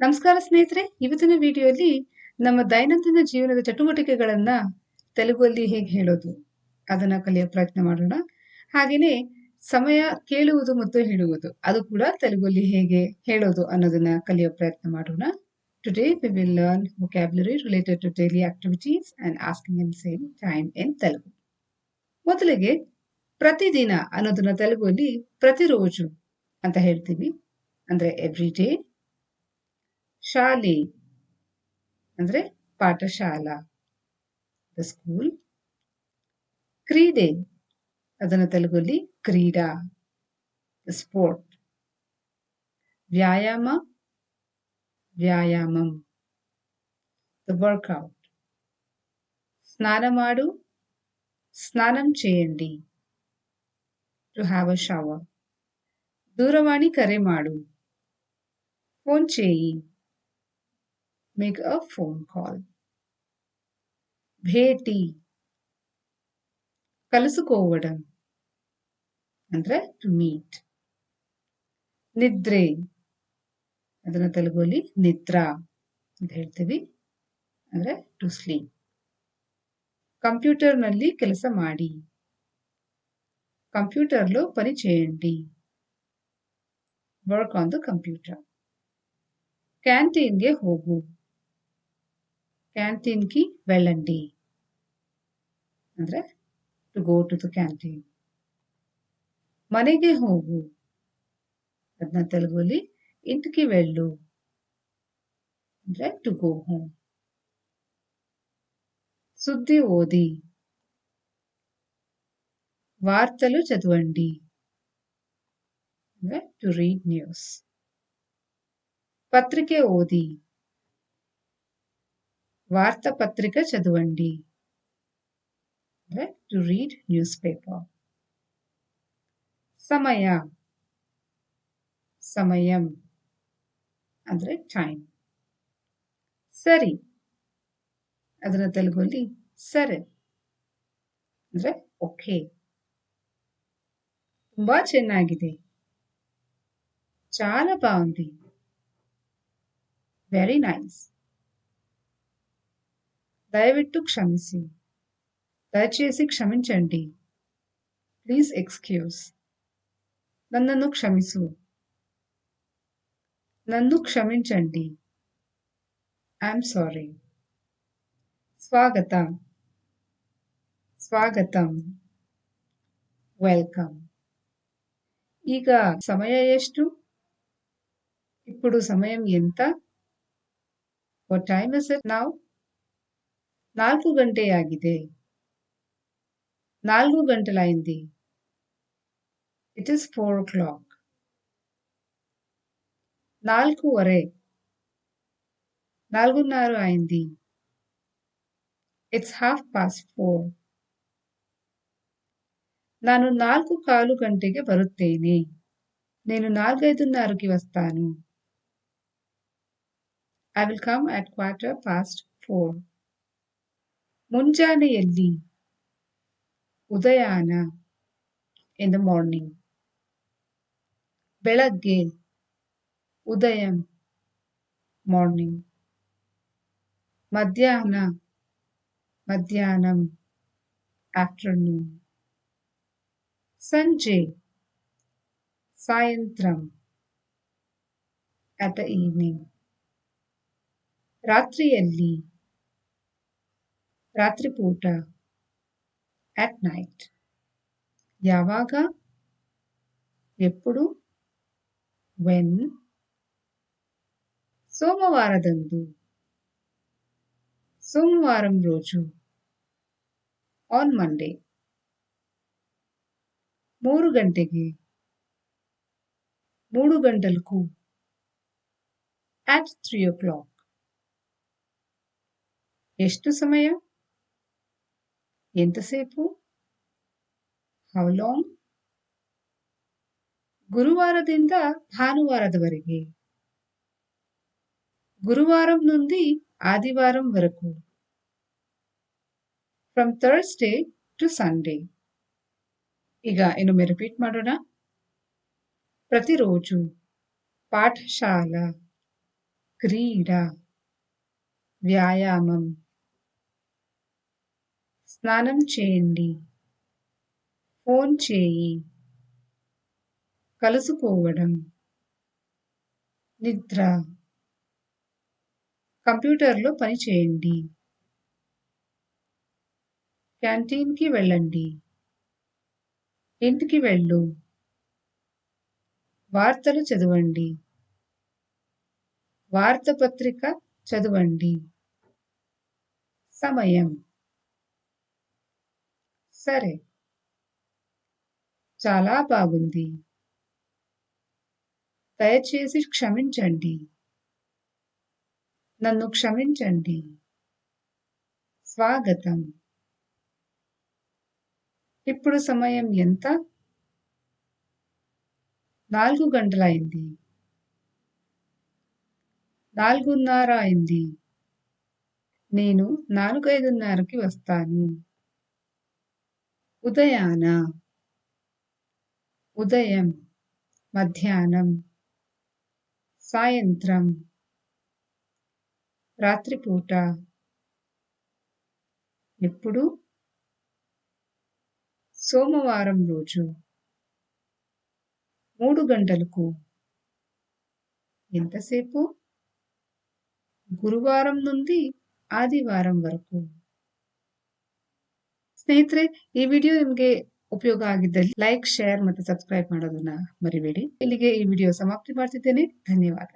ನಮಸ್ಕಾರ ಸ್ನೇಹಿತರೆ, ಇವತ್ತಿನ ವಿಡಿಯೋಲಿ ನಮ್ಮ ದೈನಂದಿನ ಜೀವನದ ಚಟುವಟಿಕೆಗಳನ್ನ ತೆಲುಗುವಲ್ಲಿ ಹೇಗೆ ಹೇಳೋದು, ಅದನ್ನ ಕಲಿಯೋ ಪ್ರಯತ್ನ ಮಾಡೋಣ. ಹಾಗೆಯೇ ಸಮಯ ಕೇಳುವುದು ಮತ್ತು ಹೇಳುವುದು, ಅದು ಕೂಡ ತೆಲುಗುಲ್ಲಿ ಹೇಗೆ ಹೇಳೋದು ಅನ್ನೋದನ್ನ ಕಲಿಯೋ ಪ್ರಯತ್ನ ಮಾಡೋಣ. Today we will learn vocabulary related to daily activities and asking in same time in Telugu ಮೊದಲಿಗೆ ಪ್ರತಿದಿನ ಅನ್ನೋದನ್ನ ತೆಲುಗುವಲ್ಲಿ ಪ್ರತಿರೋಜು ಅಂತ ಹೇಳ್ತೀವಿ. ಅಂದ್ರೆ ಎವ್ರಿ ಡೇ ಶಾಲೆ ಅಂದ್ರೆ ಪಾಠಶಾಲಾ ದ ಸ್ಕೂಲ್ ಕ್ರೀಡೆ ಅದನ್ನ ತೆಲುಗುಲ್ಲಿ ಕ್ರೀಡಾ ಸ್ಪೋರ್ಟ್ ವ್ಯಾಯಾಮ ವ್ಯಾಯಾಮಂ ದ ವರ್ಕ್ಔಟ್ ಸ್ನಾನ ಮಾಡು ಸ್ನಾನಂ ಚೇಯಂಡಿ ಟು ಹ್ಯಾವ್ ಅ ಶವರ್ ದೂರವಾಣಿ ಕರೆ ಮಾಡು ಫೋನ್ ಚೇಯಿ make a phone call. భేటీ కలుసుకోవడం ಅಂದ್ರೆ ಟು ಮೀಟ್ ನಿದ್ರೆ ಅದನ್ನ ತೆಲುಗುಲಿ ನಿದ್ರಾ ಅಂತ ಹೇಳ್ತೀವಿ ಅಂದ್ರೆ ಟು ಸ್ಲೀಪ್ కంప్యూటర్ನಲ್ಲಿ ಕೆಲಸ ಮಾಡಿ కంప్యూటర్లో పని చేయండి వర్క్ ఆన్ ద కంప్యూటర్ క్యాంటీన్ಗೆ ಹೋಗು క్యాంటీన్కి వెళ్ళండి ಅಂದ್ರೆ to go to the canteen ಮನೆಗೆ ಹೋಗು ಅದನ್ನ ತೆಲುಗುಲಿ ఇంటికి వెళ్ళు ಅಂದ್ರೆ టు గో హోమ్ సుద్ది ఓది వార్తలు చదవండి ಅಂದ್ರೆ టు రీడ్ న్యూస్ పత్రికే ఓది వార్తాపత్రిక చదవండి ಅಂದ್ರೆ టు రీడ్ న్యూస్ పేపర్ ಸಮಯ సమయం ಅಂದ್ರೆ ಟೈಮ್ ಸರಿ ಅದನ್ನ ತೆಲುಗುಲಿ ಸರಿ ಅಂದ್ರೆ ಓಕೆ ತುಂಬಾ ಚೆನ್ನಾಗಿದೆ చాలా బాగుంది వెరీ నైస్ దయవిట్టు క్షమించి దయచేసి క్షమించండి. Please excuse. నన్ను క్షమిసు. నన్ను క్షమించండి. I'm sorry. స్వాగతం. స్వాగతం. వెల్కమ్. ఇక సమయ ఎస్టు ఇప్పుడు సమయం ఎంత? What time is it now ನಾಲ್ಕು ಗಂಟೆಯಾಗಿದೆ నాలుగు గంటలైంది it is four o'clock నాలుగువరే నాలుగున్నర అయింది ఇట్స్ హాఫ్ పాస్ట్ ఫోర్ ನಾನು ನಾಲ್ಕು ಕಾಲು ಗಂಟೆಗೆ ಬರುತ್ತೇನೆ నేను నాలుగైదున్నరకి వస్తాను I will come at quarter past four ಮುಂಜಾನೆಯಲ್ಲಿ ಉದಯಾನ ಇನ್ ದ ಮಾರ್ನಿಂಗ್ ಬೆಳಗ್ಗೆ ಉದಯಂ ಮಾರ್ನಿಂಗ್ ಮಧ್ಯಾಹ್ನ ಮಧ್ಯಾಹ್ನಂ ಆಫ್ಟರ್ನೂನ್ ಸಂಜೆ ಸಾಯಂತ್ರಂ ಅಟ್ ದ ಈವ್ನಿಂಗ್ ರಾತ್ರಿಯಲ್ಲಿ ರಾತ್ರಿಪೂಟ ಅಟ್ ನೈಟ್ ಯಾವಾಗ ಎಪ್ಪಡು ವೆನ್ ಸೋಮವಾರದಂದು సోమవారం రోజు ఆన్ మండే ಮೂರು ಗಂಟೆಗೆ మూడు గంటలకు అట్ త్రీ ఓ క్లాక్ ಎಷ್ಟು ಸಮಯ ఎంతసేపు? హౌ లాంగ్ గురువారదింద భానువారదవరిగి గురువారం నుండి ఆదివారం వరకు. ఫ్రమ్ థర్స్డే టు సండే ఇక ఇన్నో రిపీట్ మాడోణ ప్రతిరోజు. పాఠశాల. క్రీడ. వ్యాయామం. స్నానం చేయండి. ఫోన్ చేయి. కలుసుకోవడం. నిద్ర. కంప్యూటర్లో పని చేయండి. క్యాంటీన్కి వెళ్ళండి. ఇంటికి వెళ్ళు. వార్తలు చదవండి. వార్తపత్రిక చదవండి. సమయం. సరే. చాలా బాగుంది. దయచేసి క్షమించండి. నన్ను క్షమించండి. స్వాగతం. ఇప్పుడు సమయం ఎంత? నాలుగు గంటలైంది. నాలుగున్నర అయింది. నేను నాలుగైదున్నరకి వస్తాను. ఉదయాన ఉదయం మధ్యాహ్నం సాయంత్రం రాత్రిపూట ఎప్పుడు? సోమవారం రోజు మూడు గంటలకు. ఎంతసేపు? గురువారం నుండి ఆదివారం వరకు. ಸ್ನೇಹಿತರೆ, ಈ ವಿಡಿಯೋ ನಿಮಗೆ ಉಪಯೋಗ ಆಗಿದ್ದಲ್ಲಿ ಲೈಕ್ ಶೇರ್ ಮತ್ತು ಸಬ್ಸ್ಕ್ರೈಬ್ ಮಾಡೋದನ್ನ ಮರಿಬೇಡಿ. ಇಲ್ಲಿಗೆ ಈ ವಿಡಿಯೋ ಸಮಾಪ್ತಿ ಮಾಡ್ತಿದ್ದೇನೆ. ಧನ್ಯವಾದ.